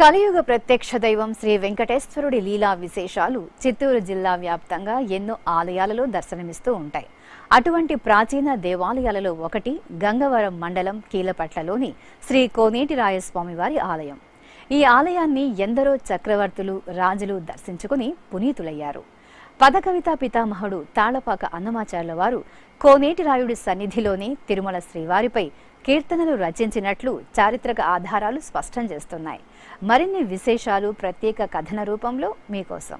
కలియుగ ప్రత్యక్ష దైవం శ్రీ వెంకటేశ్వరుడి లీలా విశేషాలు చిత్తూరు జిల్లా వ్యాప్తంగా ఎన్నో ఆలయాలలో దర్శనమిస్తూ ఉంటాయి. అటువంటి ప్రాచీన దేవాలయాలలో ఒకటి గంగవరం మండలం కీలపట్లలోని శ్రీ కోనేటి ఆలయం. ఈ ఆలయాన్ని ఎందరో చక్రవర్తులు రాజులు దర్శించుకుని పునీతులయ్యారు. పదకవితా పితామహుడు తాళపాక అన్నమాచార్ల వారు కోనేటి రాయుడి సన్నిధిలోనే తిరుమల శ్రీవారిపై కీర్తనలు రచించినట్లు చారిత్రక ఆధారాలు స్పష్టం చేస్తున్నాయి. మరిన్ని విశేషాలు ప్రత్యేక కథన రూపంలో మీకోసం.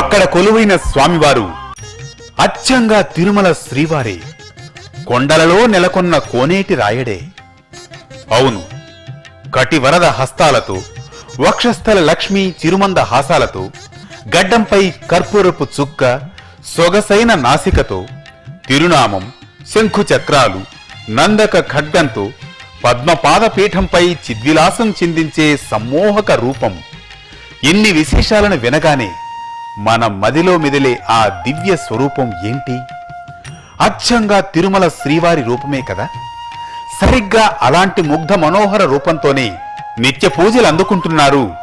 అక్కడ కొలువైన స్వామివారు అచ్చంగా తిరుమల శ్రీవారే కొండలలో నెలకొన్న కోనేటి రాయడే. అవును కటివరద హస్తాలతో వక్షస్థల లక్ష్మి చిరుమంద హాసాలతో గడ్డంపై కర్పూరపు చుక్క సొగసైన నాసికతో తిరునామం శంఖు చక్రాలు నందక ఖడ్గంతో పద్మపాదపీఠంపై చిద్విలాసం చిందించే సమ్మోహక రూపం. ఇన్ని విశేషాలను వినగానే మన మదిలో మెదిలే ఆ దివ్య స్వరూపం ఏంటి? అచ్చంగా తిరుమల శ్రీవారి రూపమే కదా? సరిగ్గా అలాంటి ముగ్ధ మనోహర రూపంతోనే నిత్య పూజలు అందుకుంటున్నారు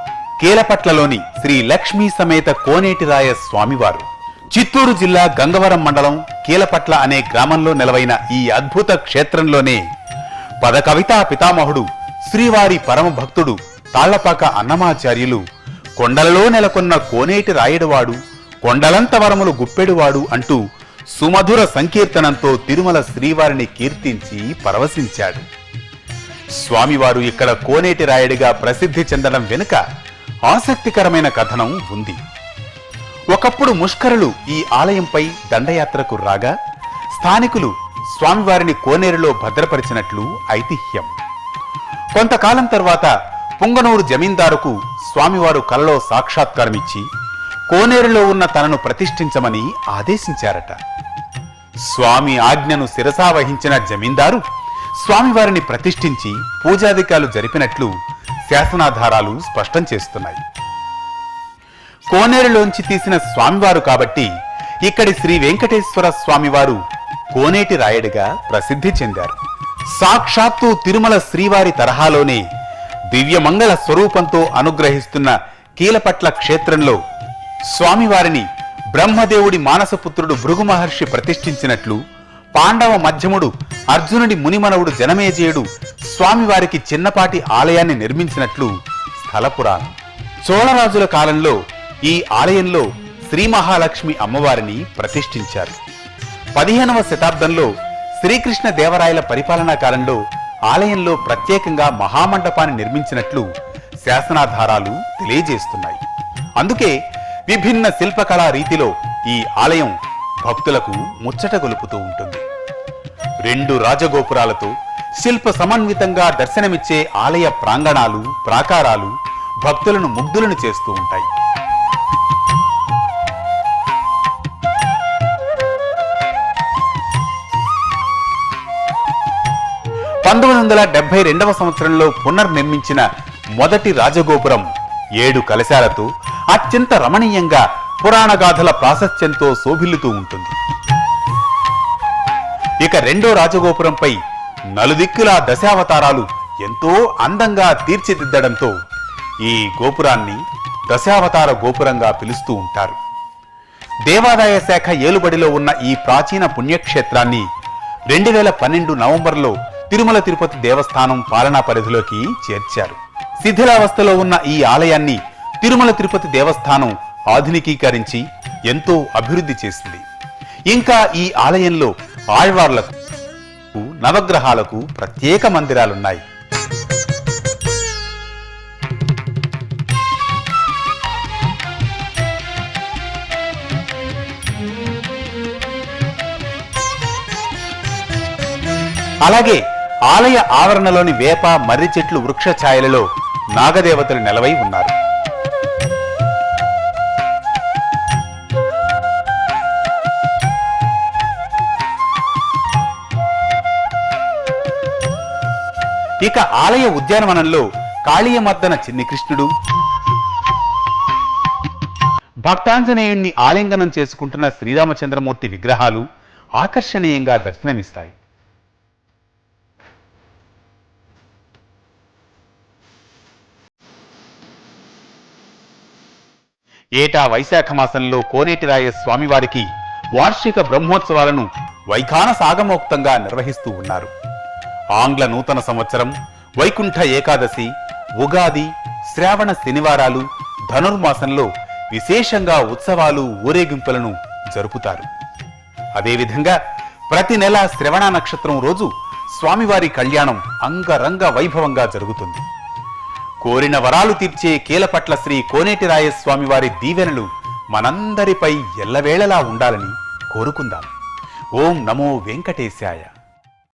కేలపట్లలోని శ్రీ లక్ష్మీ సమేత కోనేటిరాయ స్వామివారు. చిత్తూరు జిల్లా గంగవరం మండలం కీలపట్ల అనే గ్రామంలో నెలవైన ఈ అద్భుత క్షేత్రంలోనే పదకవితా పితామహుడు శ్రీవారి పరమభక్తుడు తాళ్ళపాక అన్నమాచార్యులు కొండలలో నెలకొన్న కోనేటి రాయడువాడు కొండలంత వరములు గుప్పెడువాడు అంటూ సుమధుర సంకీర్తనంతో తిరుమల శ్రీవారిని కీర్తించి పరవశించాడు. స్వామివారు ఇక్కడ కోనేటి రాయుడిగా ప్రసిద్ధి చెందడం వెనుక ఆసక్తికరమైన కథనం ఉంది. ఒకప్పుడు ముష్కరులు ఈ ఆలయంపై దండయాత్రకు రాగా స్థానికులు స్వామివారిని కోనేరులో భద్రపరిచినట్లు ఐతిహ్యం. కొంతకాలం తర్వాత పుంగనూరు జమీందారుకు స్వామివారు కలలో సాక్షాత్కారమిచ్చి కోనేరులో ఉన్న తనను ప్రతిష్ఠించమని ఆదేశించారట. స్వామి ఆజ్ఞను శిరసా వహించిన జమీందారు స్వామివారిని ప్రతిష్ఠించి పూజాధికాలు జరిపినట్లు శాసనాధారాలు స్పష్టం చేస్తున్నాయి. కోనేరులోంచి తీసిన స్వామివారు కాబట్టి ఇక్కడి శ్రీ వెంకటేశ్వర స్వామివారు కోనేటి రాయడిగా ప్రసిద్ధి చెందారు. సాక్షాత్తు తిరుమల శ్రీవారి తరహాలోనే దివ్యమంగళ స్వరూపంతో అనుగ్రహిస్తున్న కీలపట్ల క్షేత్రంలో స్వామివారిని బ్రహ్మదేవుడి మానసపుత్రుడు భృగు మహర్షి ప్రతిష్ఠించినట్లు పాండవ మధ్యముడు అర్జునుడి మునిమనవుడు జనమేజయుడు స్వామివారికి చిన్నపాటి ఆలయాన్ని నిర్మించినట్లు స్థలపురాణం చోళరాజుల కాలంలో ఈ ఆలయంలో శ్రీ మహాలక్ష్మి అమ్మవారిని ప్రతిష్ఠించారు. పదిహేనవ శతాబ్దంలో శ్రీకృష్ణ దేవరాయల పరిపాలనా కాలంలో ఆలయంలో ప్రత్యేకంగా మహామండపాన్ని నిర్మించినట్లు శాసనాధారాలు తెలియజేస్తున్నాయి. అందుకే విభిన్న శిల్పకళా రీతిలో ఈ ఆలయం భక్తులకు ముచ్చట గొలుపుతూ ఉంటుంది. రెండు రాజగోపురాలతో శిల్ప సమన్వితంగా దర్శనమిచ్చే ఆలయ ప్రాంగణాలు ప్రాకారాలు భక్తులను ముగ్ధులను చేస్తూ ఉంటాయి. పంతొమ్మిది వందల డెబ్బై రెండవ సంవత్సరంలో పునర్నిర్మించిన మొదటి రాజగోపురం ఏడు కలశాలతో అత్యంత రమణీయంగా పురాణ గాథల ప్రాశస్త్యంతో శోభిల్లుతూ ఉంటుంది. ఇక రెండో రాజగోపురంపై నలుదిక్కుల దశావతారాలు ఎంతో అందంగా తీర్చిదిద్దడంతో ఈ గోపురాన్ని దశావతార గోపురంగా పిలుస్తూ ఉంటారు. దేవాదాయ శాఖ ఏలుబడిలో ఉన్న ఈ ప్రాచీన పుణ్యక్షేత్రాన్ని రెండు వేల పన్నెండు నవంబర్లో తిరుమల తిరుపతి దేవస్థానం పాలనా పరిధిలోకి చేర్చారు. శిథిలావస్థలో ఉన్న ఈ ఆలయాన్ని తిరుమల తిరుపతి దేవస్థానం ఆధునికీకరించి ఎంతో అభివృద్ధి చేసింది. ఇంకా ఈ ఆలయంలో ఆళ్వార్లకు నవగ్రహాలకు ప్రత్యేక మందిరాలున్నాయి. అలాగే ఆలయ ఆవరణలోని వేప మర్రి చెట్లు వృక్ష ఛాయలలో నాగదేవతలు నెలవై ఉన్నారు. ఇక ఆలయ ఉద్యానవనంలో కాళీయమర్దన చిన్ని కృష్ణుడు. భక్తాంజనేయుణ్ణి ఆలింగనం చేసుకుంటున్న శ్రీరామచంద్రమూర్తి విగ్రహాలు ఆకర్షణీయంగా దర్శనమిస్తాయి. ఏటా వైశాఖ మాసంలో కోనేటిరాయ స్వామివారికి వార్షిక బ్రహ్మోత్సవాలను వైఖాన సాగమోక్తంగా నిర్వహిస్తూ ఉన్నారు. ఆంగ్ల నూతన సంవత్సరం వైకుంఠ ఏకాదశి ఉగాది శ్రావణ శనివారాలు ధనుర్మాసంలో విశేషంగా ఉత్సవాలు ఊరేగింపులను జరుపుతారు. అదేవిధంగా ప్రతి నెల శ్రవణ నక్షత్రం రోజు స్వామివారి కళ్యాణం అంగరంగ వైభవంగా జరుగుతుంది. కోరిన వరాలు తీర్చే కీలపట్ల శ్రీ కోనేటిరాయ వారి దీవెనలు మనందరిపై ఎల్లవేళలా ఉండాలని కోరుకుందాం. ఓం నమో వెంకటేశాయ.